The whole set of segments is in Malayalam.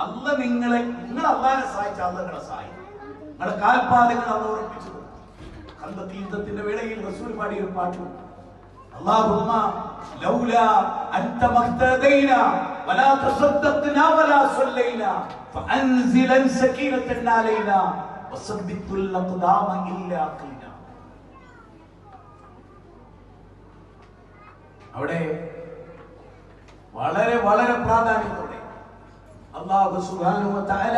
അല്ല നിങ്ങളെ നിങ്ങൾ അള്ളാഹിനെ സഹായിച്ച അല്ല സഹായിക്കും. നിങ്ങളുടെ കാൽപാദങ്ങൾ അന്ന് ഉറപ്പിച്ചു കണ്ടത്തി യുദ്ധത്തിന്റെ വേളയിൽ റസൂൽ പാടിയ ഒരു പാട്ടുണ്ട് اللهم لولا أنت ما اهتدينا ولا تصدقنا ولا صلينا فأنزلا سكينة علينا وثبت الأقدام إلا قينا അവിടെ വളരെ വളരെ പ്രാധാന്യത്തോടെ അള്ളാഹു സുബ്ഹാനഹു വ തആല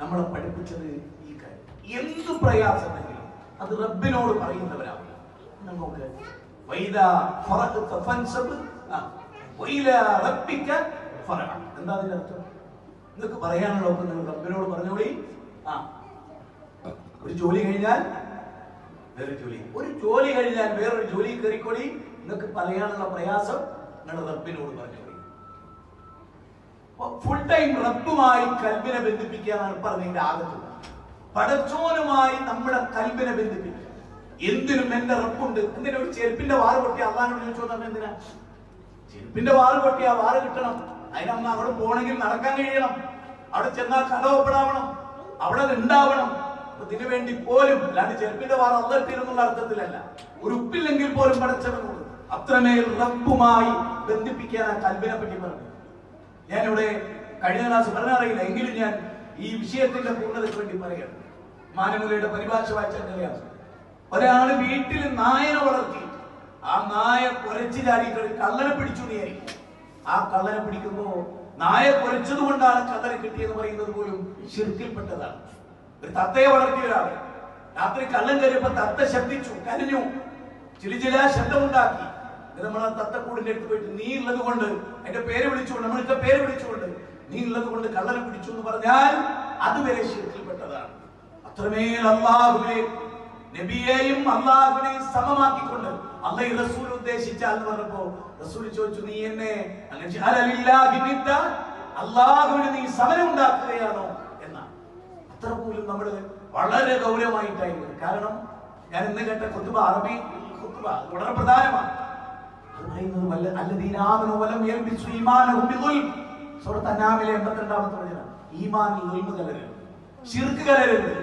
നമ്മളെ പഠിപ്പിച്ചത് ഈ കാര്യം എന്ത് പ്രയാസമെങ്കിലും അത് റബ്ബിനോട് പറയുന്നവരാണ് നമുക്ക് എന്താ അതിന്റെ അർത്ഥം? നിങ്ങൾക്ക് പറയാനുള്ള ഒക്കെ നിങ്ങൾ റബ്ബിനോട് പറഞ്ഞോളി. ആ ഒരു ജോലി കഴിഞ്ഞാൽ വേറൊരു ജോലി. ഒരു ജോലി കഴിഞ്ഞാൽ വേറൊരു ജോലി കയറിക്കൊടി നിങ്ങൾക്ക് പറയാനുള്ള പ്രയാസം നിങ്ങൾ റബ്ബിനോട് പറഞ്ഞോളി. ഫുൾ ടൈം റബ്ബുമായി കൽബിനെ ബന്ധിപ്പിക്കുക എന്നാണ് പറഞ്ഞതിന്റെ ആകത്തുക പടച്ചോനുമായി നമ്മുടെ കൽബിനെ ബന്ധിപ്പിക്കുക. എന്തിനും എന്റെ റബ്ബുണ്ട് എന്തിനാ ഒരു ചെരുപ്പിന്റെ വാറ് പൊട്ടി അള്ളാഹിനോട് ചോദിച്ചു തന്നെ എന്തിനാ? ചെരുപ്പിന്റെ വാറ് പൊട്ടി ആ വാറ് കിട്ടണം. അതിനമ്മ അവിടെ പോണെങ്കിൽ നടക്കാൻ കഴിയണം. അവിടെ ചെന്നാൽ കടവപ്പെടാവണം അവിടെ ഉണ്ടാവണം. ഇതിനു വേണ്ടി പോലും അല്ലാണ്ട് ചെരുപ്പിന്റെ വാറ് അള്ളട്ടിരുന്നുള്ള അർത്ഥത്തിലല്ല. ഒരു ഉപ്പില്ലെങ്കിൽ പോലും പടച്ചവനോട് അത്രമേൽ റബ്ബുമായി ബന്ധിപ്പിക്കാൻ ആ കൽബിനെ പറ്റി പറഞ്ഞു. ഞാനിവിടെ കഴിഞ്ഞ ക്ലാസ് പറഞ്ഞറിയില്ല. എങ്കിലും ഞാൻ ഈ വിഷയത്തിന്റെ പൂർണതയ്ക്ക് വേണ്ടി പറയണം മാനമുലയുടെ പരിഭാഷ വായിച്ചാൽ അറിയാം. ഒരാൾ വീട്ടിൽ നായനെ വളർത്തി. ആ നായ കുരച്ചു ചാടിയിട്ട് ഒരു കള്ളനെ പിടിച്ചു ആ കള്ളനെ പിടിക്കുമ്പോ നായ കുരച്ചത് കൊണ്ടാണ് കള്ളനെ കിട്ടിയെന്ന് പറയുന്നത് പോലും ശിർക്കിൽപ്പെട്ടതാണ്. ഒരു തത്തയെ വളർത്തിയ ഒരാൾ രാത്രി കള്ളൻ കയറിയപ്പോ തത്ത ശബ്ദിച്ചു കരഞ്ഞു. ചിലി ചില ശബ്ദമുണ്ടാക്കി. നമ്മൾ ആ തത്തക്കൂടിന്റെ അടുത്ത് പോയിട്ട് നീ ഉള്ളത് കൊണ്ട് എന്റെ പേര് വിളിച്ചുകൊണ്ട് നമ്മൾ ഇത്ര പേര് വിളിച്ചുകൊണ്ട് നീ ഉള്ളത് കൊണ്ട് കള്ളനെ പിടിച്ചു എന്ന് പറഞ്ഞാൽ അതുവരെ ശിർക്കിൽപ്പെട്ടതാണ്. അത്രമേൽ അള്ളാഹുവിനെ നബിയെയും അള്ളാഹുവിനെയും സമമാക്കിക്കൊണ്ട് അല്ലാഹു റസൂൽ ഉദ്ദേശിച്ചാൽ എന്ന് പറഞ്ഞപ്പോ റസൂൽ ചോദിച്ചു നീ എന്നെ? അള്ളാഹുവിന് നീ സമരം ഉണ്ടാക്കുകയാണോ എന്നാണ്. അത്ര പോലും നമ്മൾ വളരെ ഗൗരവമായിട്ടായിരുന്നു കാരണം ഞാൻ ഇന്ന് കേട്ട കുത്തുബ അറബി കുത്തുബ വളരെ പ്രധാനമാണ്. അത് പറയുന്നത് വല്ല അല്ലദീന ആമനു വലം യൽബിസു ഈമാനഹും സൂറത്ത് അന്നാമിലെ 82ാമത്തെ വചനം ഈമാനിൽ ദുൽമ കലരരുത് ശിർക്ക് കലരരുത്.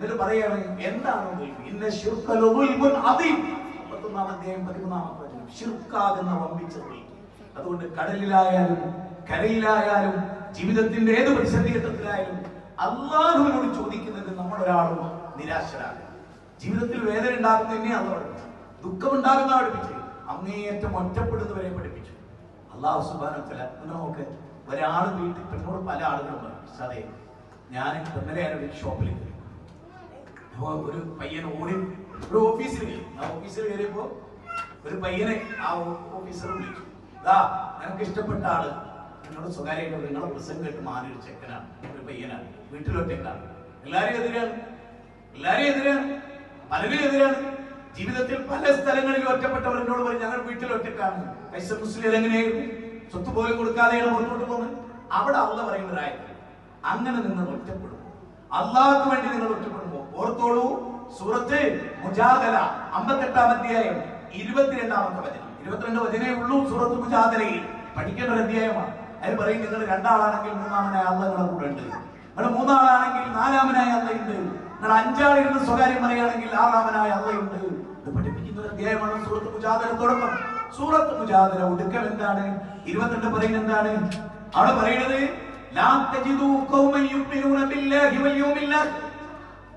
എന്നിട്ട് പറയാണ് എന്താണ് ഇന്ന ശിർക ലദുൽമുൻ അദീം. 31ാം അധ്യായം 13ാമത്തെ വചനം. ശിർക്കാകുന്ന വമ്പിച്ച അതുകൊണ്ട് കടലിലായാലും കരയിലായാലും ജീവിതത്തിന്റെ ഏത് പ്രതിസന്ധി ഘട്ടത്തിലായാലും അള്ളാഹുവിനോട് ചോദിക്കുന്നത് നമ്മൾ ഒരാളും നിരാശരാകും. ജീവിതത്തിൽ വേദന ഉണ്ടാകുന്നതിനെ അല്ല പഠിപ്പിച്ചു ദുഃഖം ഉണ്ടാകുന്ന പഠിപ്പിച്ചു അങ്ങേയറ്റം ഒറ്റപ്പെടുന്നവരെ പഠിപ്പിച്ചു. അള്ളാഹു സുബാനത്തില നമുക്ക് ഒരാൾ വീട്ടിൽ എന്നോട് പല ആളുകളും പറഞ്ഞു അതെ ഞാൻ ഇന്നലെ ഒരു അപ്പൊ ഒരു പയ്യൻ ഓടി ഒരു ഓഫീസിൽ കയറി. ആ ഓഫീസിൽ കയറിയപ്പോ ഒരു പയ്യനെ ആ ഓഫീസർ വിളിച്ചു. ദാ നിനക്ക് ഇഷ്ടപ്പെട്ട ആൾ നിങ്ങളുടെ സ്വകാര്യമായിട്ട് നിങ്ങളെ പ്രസംഗം കേട്ട് മാറി ഒരു ചെക്കനാണ് ഒരു പയ്യനാണ് വീട്ടിലൊറ്റക്കാണ് എല്ലാരും എതിരാണ് എല്ലാരും എതിരാണ് പലരും എതിരാണ്. ജീവിതത്തിൽ പല സ്ഥലങ്ങളിൽ ഒറ്റപ്പെട്ടവർ എന്നോട് പറയും ഞങ്ങൾ വീട്ടിൽ ഒറ്റക്കാണ് കൈസർ മുസ്ലിം എങ്ങനെയായിരുന്നു? സ്വത്ത് പോലും കൊടുക്കാതെയാണ് മുന്നോട്ട് പോകുന്നത്. അവിടെ അള്ള പറയുന്ന ഒരായത് അങ്ങനെ നിങ്ങൾ ഒറ്റപ്പെടും. അള്ളാഹ്ക്ക് വേണ്ടി നിങ്ങൾ ഒറ്റപ്പെടുമ്പോ ഓർത്തോളൂ. സൂറത്ത് മുജാദല അമ്പത്തെട്ടാം അധ്യായം ഇരുപത്തിരണ്ടാമത്തെ വചനം. ഇരുപത്തിരണ്ട് വചനേ ഉള്ളൂ സൂറത്ത് മുജാദലയിൽ പഠിക്കേണ്ട ഒരു അധ്യായമാണ്. അതിൽ പറയും നിങ്ങൾ രണ്ടാളാണെങ്കിൽ മൂന്നാമനായ അള്ള നിങ്ങളുടെ കൂടെ ഉണ്ട്. നിങ്ങൾ മൂന്നാളാണെങ്കിൽ നാലാമനായ അള്ളയുണ്ട് നിങ്ങൾ അഞ്ചാളിരുന്ന് സ്വകാര്യം പറയുകയാണെങ്കിൽ ആറാമനായ അള്ളയുണ്ട് ഇത് പഠിപ്പിക്കുന്ന ഒരു അധ്യായമാണ് സൂറത്ത് മുജാദല തുടക്കം. സൂറത്ത് മുജാദല ഒടുക്കം എന്താണ്? ഇരുപത്തിരണ്ട് പറയുന്നത് എന്താണ്? അവിടെ പറയുന്നത് ലാ തജിദു ഖൗമൻ യുമിനൂന ബില്ലാഹി വൽ യൗമിൽ ആഖിർ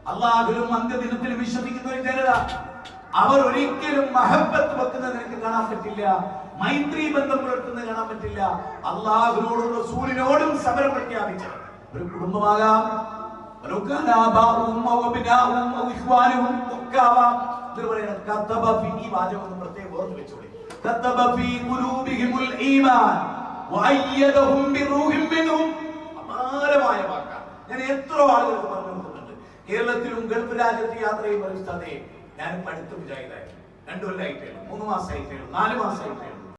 അള്ളാഹുലും അന്ത്യദിനത്തിലും വിശ്വസിക്കുന്ന ഒരു ജനത. അവർ ഒരിക്കലും മഹബത്ത് വെക്കുന്നത് നിനക്ക് കാണാൻ പറ്റില്ല. മൈത്രി ബന്ധം പുലർത്തുന്നത് കാണാൻ പറ്റില്ല. അള്ളാഹുനോടും റസൂലിനോടും സമരം പ്രഖ്യാപിച്ച. ഒരു കുടുംബമാകാം. ഒക്കെ ആവാം. ഇത് പറയണം കത്തബ ഫി ഈ വെച്ചോളി. ഈമാൻ. ഞാൻ എത്ര ആളുകൾക്ക് പറഞ്ഞു കേരളത്തിലും ഗൾഫ് രാജ്യത്ത് യാത്ര ചെയ്യുന്ന ഒരു സ്ഥലത്തെ ഞാൻ പഠിത്തം വിചാരിതായിരുന്നു രണ്ടു കൊല്ലമായിട്ടേ ഉള്ളൂ. മൂന്ന് മാസമായിട്ടേ നാല് മാസമായിട്ടേ